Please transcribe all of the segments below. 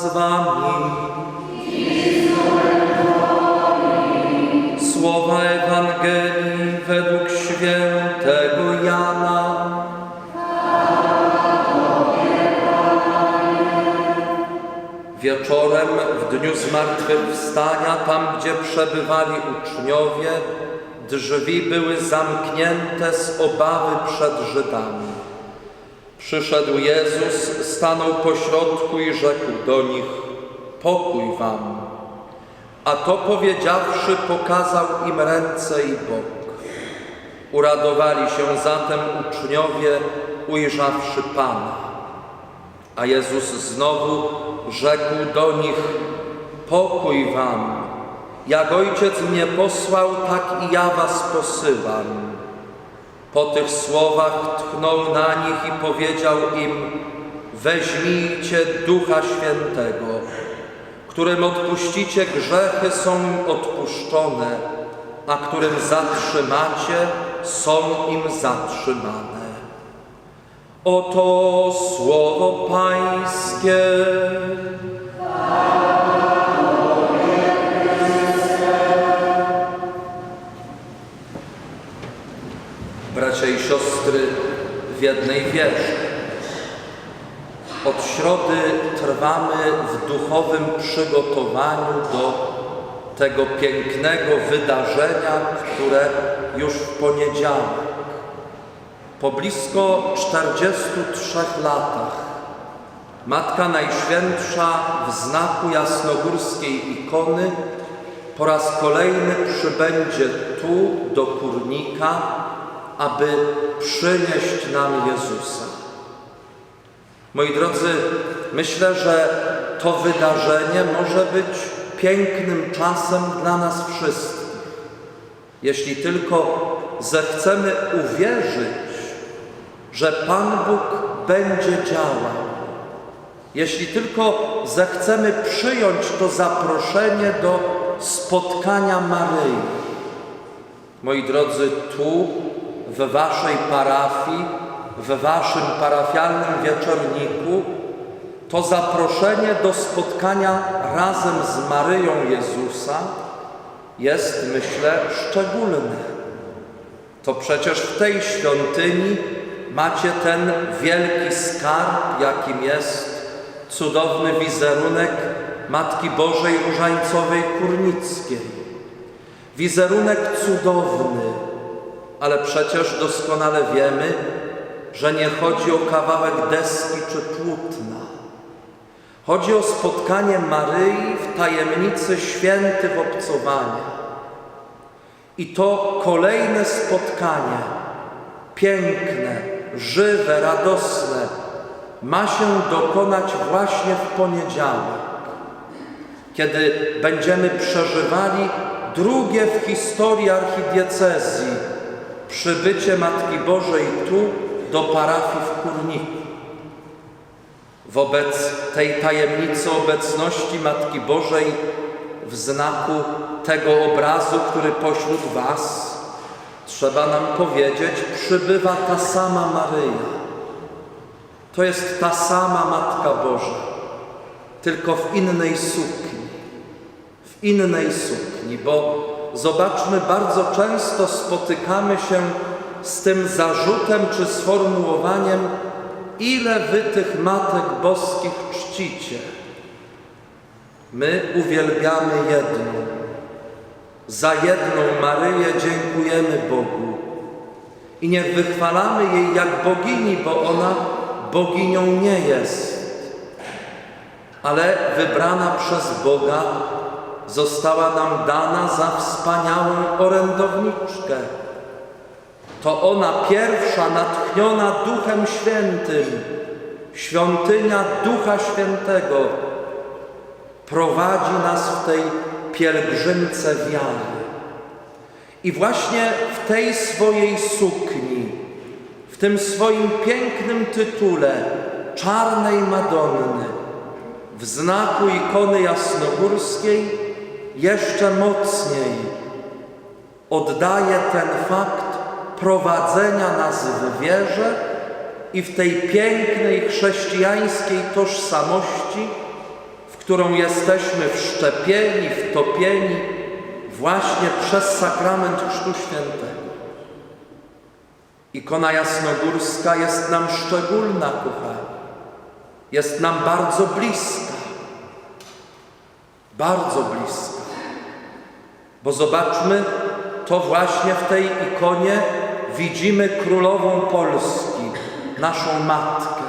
z wami. Słowa Ewangelii według świętego Jana. Wieczorem w dniu zmartwychwstania, tam gdzie przebywali uczniowie, drzwi były zamknięte z obawy przed Żydami. Przyszedł Jezus, stanął pośrodku i rzekł do nich: Pokój wam. A to powiedziawszy, pokazał im ręce i bok. Uradowali się zatem uczniowie, ujrzawszy Pana. A Jezus znowu rzekł do nich: Pokój wam. Jak ojciec mnie posłał, tak i ja was posyłam. Po tych słowach tchnął na nich i powiedział im: Weźmijcie Ducha Świętego, którym odpuścicie grzechy, są im odpuszczone, a którym zatrzymacie, są im zatrzymane. Oto słowo Pańskie. Siostry, w jednej wierze. Od środy trwamy w duchowym przygotowaniu do tego pięknego wydarzenia, które już w poniedziałek, po blisko 43 latach, Matka Najświętsza w znaku jasnogórskiej ikony po raz kolejny przybędzie tu do kurnika, aby przynieść nam Jezusa. Moi drodzy, myślę, że to wydarzenie może być pięknym czasem dla nas wszystkich. Jeśli tylko zechcemy uwierzyć, że Pan Bóg będzie działał, jeśli tylko zechcemy przyjąć to zaproszenie do spotkania Maryi. Moi drodzy, tu w Waszej parafii, w Waszym parafialnym wieczorniku, to zaproszenie do spotkania razem z Maryją Jezusa jest, myślę, szczególne. To przecież w tej świątyni macie ten wielki skarb, jakim jest cudowny wizerunek Matki Bożej Różańcowej Kurnickiej. Wizerunek cudowny, ale przecież doskonale wiemy, że nie chodzi o kawałek deski czy płótna. Chodzi o spotkanie Maryi w tajemnicy świętych obcowania. I to kolejne spotkanie, piękne, żywe, radosne, ma się dokonać właśnie w poniedziałek, kiedy będziemy przeżywali drugie w historii archidiecezji przybycie Matki Bożej tu do parafii w Kurniku. Wobec tej tajemnicy obecności Matki Bożej w znaku tego obrazu, który pośród Was, trzeba nam powiedzieć, przybywa ta sama Maryja. To jest ta sama Matka Boża, tylko w innej sukni. W innej sukni, bo zobaczmy, bardzo często spotykamy się z tym zarzutem czy sformułowaniem, ile wy tych matek boskich czcicie. My uwielbiamy jedną. Za jedną Maryję dziękujemy Bogu. I nie wychwalamy jej jak bogini, bo ona boginią nie jest. Ale wybrana przez Boga została nam dana za wspaniałą orędowniczkę. To ona pierwsza, natchniona Duchem Świętym, świątynia Ducha Świętego, prowadzi nas w tej pielgrzymce wiary. I właśnie w tej swojej sukni, w tym swoim pięknym tytule Czarnej Madonny, w znaku ikony jasnogórskiej, jeszcze mocniej oddaje ten fakt prowadzenia nas w wierze i w tej pięknej chrześcijańskiej tożsamości, w którą jesteśmy wszczepieni, wtopieni właśnie przez sakrament Chrztu Świętego. Ikona jasnogórska jest nam szczególna, kochani. Jest nam bardzo bliska. Bardzo bliska. Bo zobaczmy, to właśnie w tej ikonie widzimy królową Polski, naszą matkę,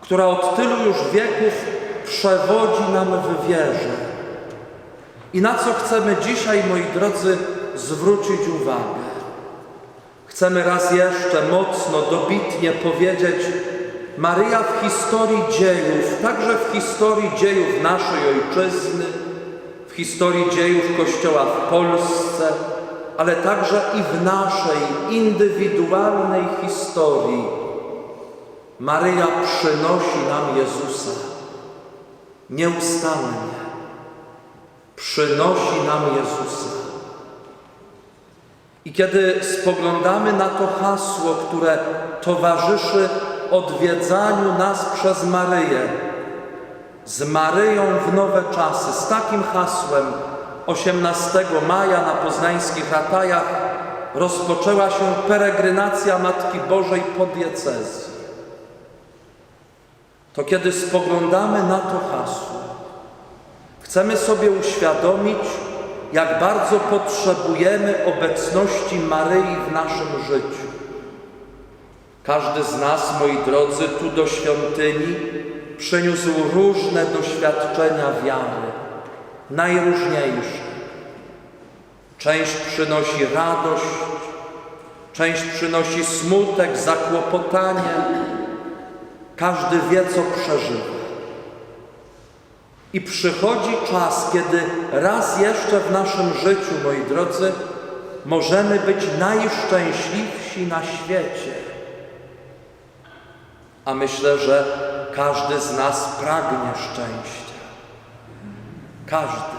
która od tylu już wieków przewodzi nam w wierze. I na co chcemy dzisiaj, moi drodzy, zwrócić uwagę? Chcemy raz jeszcze mocno, dobitnie powiedzieć, Maryja w historii dziejów, także w historii dziejów naszej ojczyzny, historii dziejów Kościoła w Polsce, ale także i w naszej indywidualnej historii, Maryja przynosi nam Jezusa nieustannie. Przynosi nam Jezusa. I kiedy spoglądamy na to hasło, które towarzyszy odwiedzaniu nas przez Maryję, z Maryją w nowe czasy, z takim hasłem 18 maja na poznańskich ratajach rozpoczęła się peregrinacja Matki Bożej po diecezji. To kiedy spoglądamy na to hasło, chcemy sobie uświadomić, jak bardzo potrzebujemy obecności Maryi w naszym życiu. Każdy z nas, moi drodzy, tu do świątyni przyniósł różne doświadczenia wiary, najróżniejsze. Część przynosi radość, część przynosi smutek, zakłopotanie. Każdy wie, co przeżywa. I przychodzi czas, kiedy raz jeszcze w naszym życiu, moi drodzy, możemy być najszczęśliwsi na świecie. A myślę, że każdy z nas pragnie szczęścia. Każdy.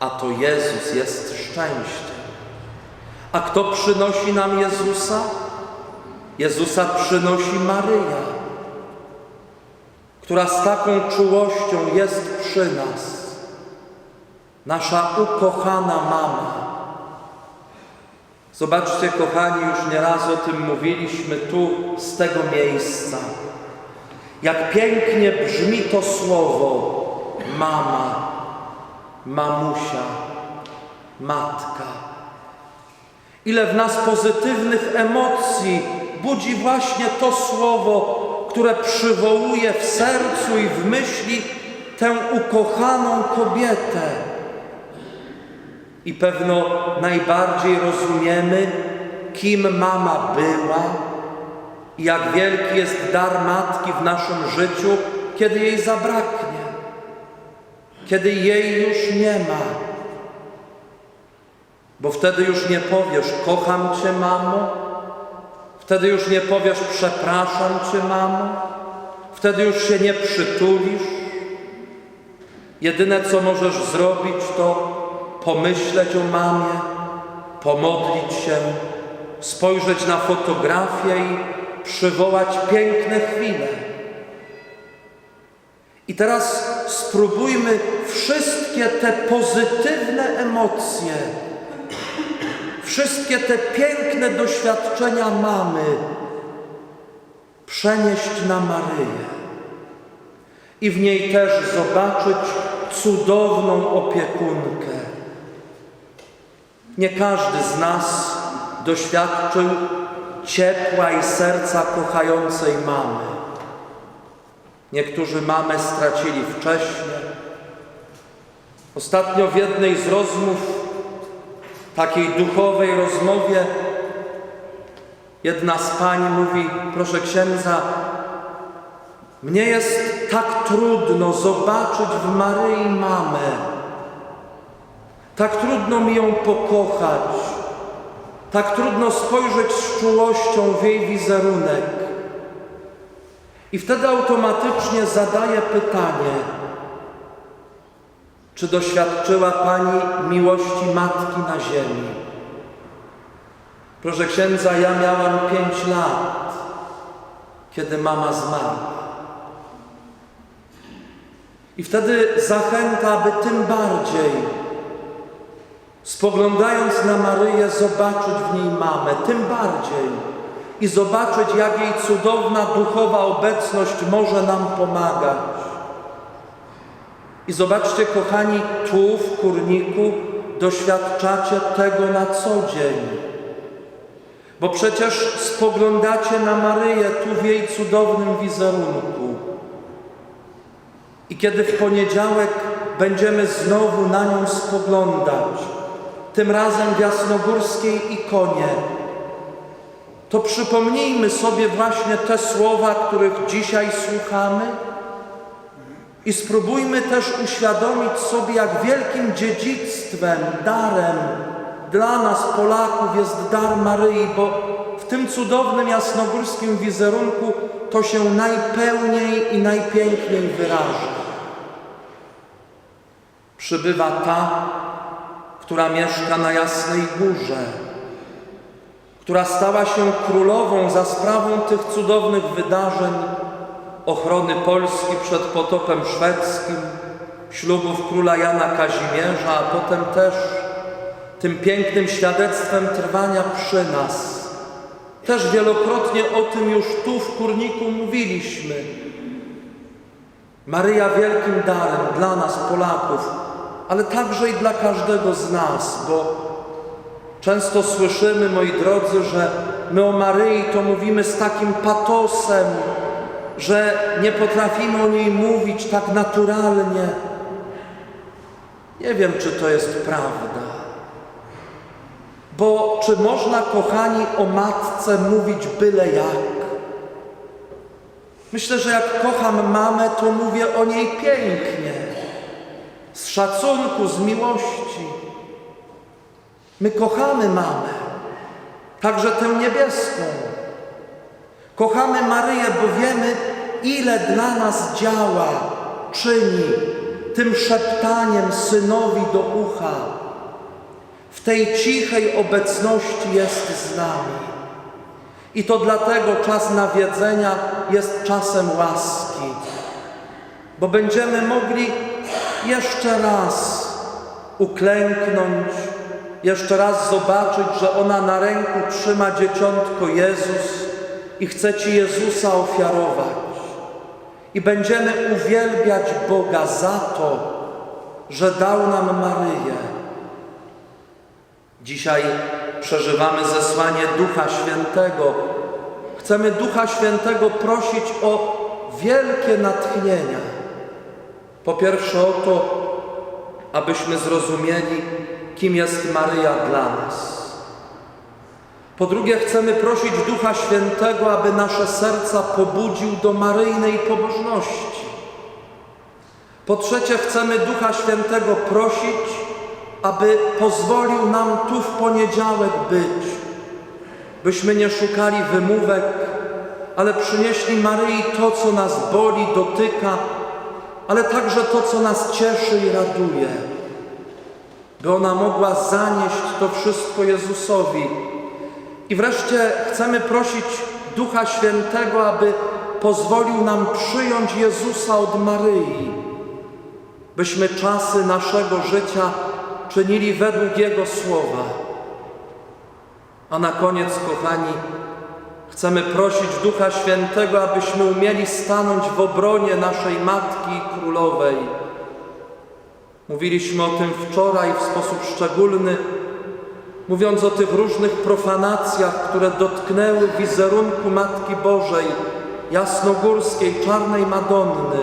A to Jezus jest szczęściem. A kto przynosi nam Jezusa? Jezusa przynosi Maryja, która z taką czułością jest przy nas. Nasza ukochana mama. Zobaczcie, kochani, już nieraz o tym mówiliśmy tu, z tego miejsca. Jak pięknie brzmi to słowo mama, mamusia, matka. Ile w nas pozytywnych emocji budzi właśnie to słowo, które przywołuje w sercu i w myśli tę ukochaną kobietę. I pewno najbardziej rozumiemy, kim mama była i jak wielki jest dar matki w naszym życiu, kiedy jej zabraknie, kiedy jej już nie ma. Bo wtedy już nie powiesz, kocham Cię, mamo, wtedy już nie powiesz, przepraszam Cię, mamo, wtedy już się nie przytulisz. Jedyne, co możesz zrobić, to pomyśleć o mamie, pomodlić się, spojrzeć na fotografię i przywołać piękne chwile. I teraz spróbujmy wszystkie te pozytywne emocje, wszystkie te piękne doświadczenia mamy przenieść na Maryję i w niej też zobaczyć cudowną opiekunkę. Nie każdy z nas doświadczył ciepła i serca kochającej mamy. Niektórzy mamę stracili wcześnie. Ostatnio w jednej z rozmów, takiej duchowej rozmowie, jedna z pań mówi: Proszę księdza, mnie jest tak trudno zobaczyć w Maryi mamę. Tak trudno mi ją pokochać. Tak trudno spojrzeć z czułością w jej wizerunek. I wtedy automatycznie zadaję pytanie: czy doświadczyła Pani miłości matki na ziemi? Proszę księdza, ja miałam pięć lat, kiedy mama zmarła. I wtedy zachęta, aby tym bardziej, spoglądając na Maryję, zobaczyć w niej mamę, tym bardziej i zobaczyć, jak jej cudowna duchowa obecność może nam pomagać. I zobaczcie, kochani, tu w kurniku doświadczacie tego na co dzień. Bo przecież spoglądacie na Maryję tu w jej cudownym wizerunku. I kiedy w poniedziałek będziemy znowu na nią spoglądać, tym razem w jasnogórskiej ikonie, to przypomnijmy sobie właśnie te słowa, których dzisiaj słuchamy i spróbujmy też uświadomić sobie, jak wielkim dziedzictwem, darem dla nas, Polaków, jest dar Maryi, bo w tym cudownym jasnogórskim wizerunku to się najpełniej i najpiękniej wyraża. Przybywa ta, która mieszka na Jasnej Górze, która stała się królową za sprawą tych cudownych wydarzeń ochrony Polski przed potopem szwedzkim, ślubów króla Jana Kazimierza, a potem też tym pięknym świadectwem trwania przy nas. Też wielokrotnie o tym już tu w Kurniku mówiliśmy. Maryja wielkim darem dla nas, Polaków, ale także i dla każdego z nas, bo często słyszymy, moi drodzy, że my o Maryi to mówimy z takim patosem, że nie potrafimy o niej mówić tak naturalnie. Nie wiem, czy to jest prawda. Bo czy można, kochani, o matce mówić byle jak? Myślę, że jak kocham mamę, to mówię o niej pięknie, z szacunku, z miłości. My kochamy mamę, także tę niebieską. Kochamy Maryję, bo wiemy, ile dla nas działa, czyni tym szeptaniem synowi do ucha. W tej cichej obecności jest z nami. I to dlatego czas nawiedzenia jest czasem łaski, bo będziemy mogli jeszcze raz uklęknąć, jeszcze raz zobaczyć, że ona na ręku trzyma dzieciątko Jezus i chce Ci Jezusa ofiarować. I będziemy uwielbiać Boga za to, że dał nam Maryję. Dzisiaj przeżywamy zesłanie Ducha Świętego. Chcemy Ducha Świętego prosić o wielkie natchnienia. Po pierwsze o to, abyśmy zrozumieli, kim jest Maryja dla nas. Po drugie, chcemy prosić Ducha Świętego, aby nasze serca pobudził do maryjnej pobożności. Po trzecie, chcemy Ducha Świętego prosić, aby pozwolił nam tu w poniedziałek być, byśmy nie szukali wymówek, ale przynieśli Maryi to, co nas boli, dotyka, ale także to, co nas cieszy i raduje, by ona mogła zanieść to wszystko Jezusowi. I wreszcie chcemy prosić Ducha Świętego, aby pozwolił nam przyjąć Jezusa od Maryi, byśmy czasy naszego życia czynili według Jego słowa. A na koniec, kochani, chcemy prosić Ducha Świętego, abyśmy umieli stanąć w obronie naszej Matki Królowej. Mówiliśmy o tym wczoraj w sposób szczególny, mówiąc o tych różnych profanacjach, które dotknęły wizerunku Matki Bożej, jasnogórskiej, czarnej Madonny.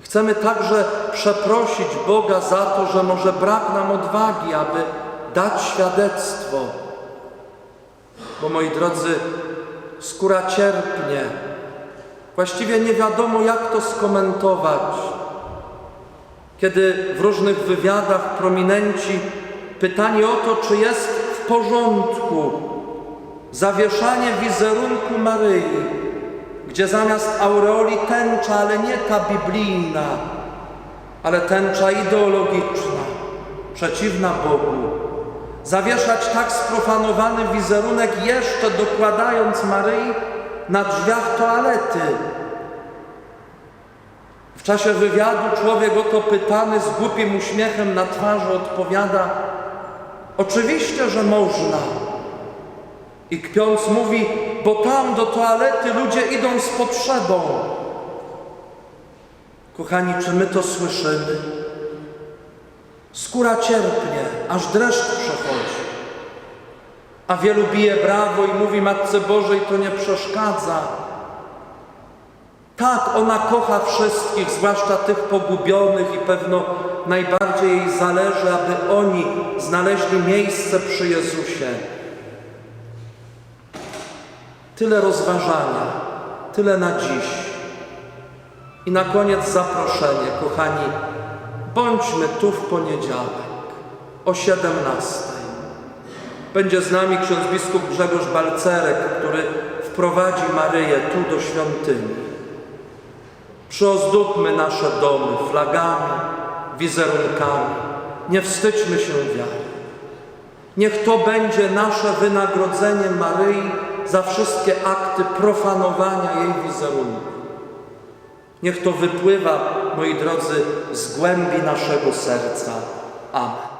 Chcemy także przeprosić Boga za to, że może brak nam odwagi, aby dać świadectwo. Bo moi drodzy, skóra cierpnie. Właściwie nie wiadomo, jak to skomentować. Kiedy w różnych wywiadach prominenci pytani o to, czy jest w porządku zawieszanie wizerunku Maryi, gdzie zamiast aureoli tęcza, ale nie ta biblijna, ale tęcza ideologiczna, przeciwna Bogu. Zawieszać tak sprofanowany wizerunek, jeszcze dokładając Maryi na drzwiach toalety. W czasie wywiadu człowiek oto pytany z głupim uśmiechem na twarzy odpowiada: Oczywiście, że można. I kpiąc mówi: Bo tam do toalety ludzie idą z potrzebą. Kochani, czy my to słyszymy? Skóra cierpnie, aż dreszcz. A wielu bije brawo i mówi Matce Bożej, to nie przeszkadza. Tak, ona kocha wszystkich, zwłaszcza tych pogubionych i pewno najbardziej jej zależy, aby oni znaleźli miejsce przy Jezusie. Tyle rozważania, tyle na dziś. I na koniec zaproszenie, kochani, bądźmy tu w poniedziałek o 17. Będzie z nami ksiądz biskup Grzegorz Balcerek, który wprowadzi Maryję tu do świątyni. Przyozdóbmy nasze domy flagami, wizerunkami. Nie wstydźmy się wiary. Niech to będzie nasze wynagrodzenie Maryi za wszystkie akty profanowania jej wizerunku. Niech to wypływa, moi drodzy, z głębi naszego serca. Amen.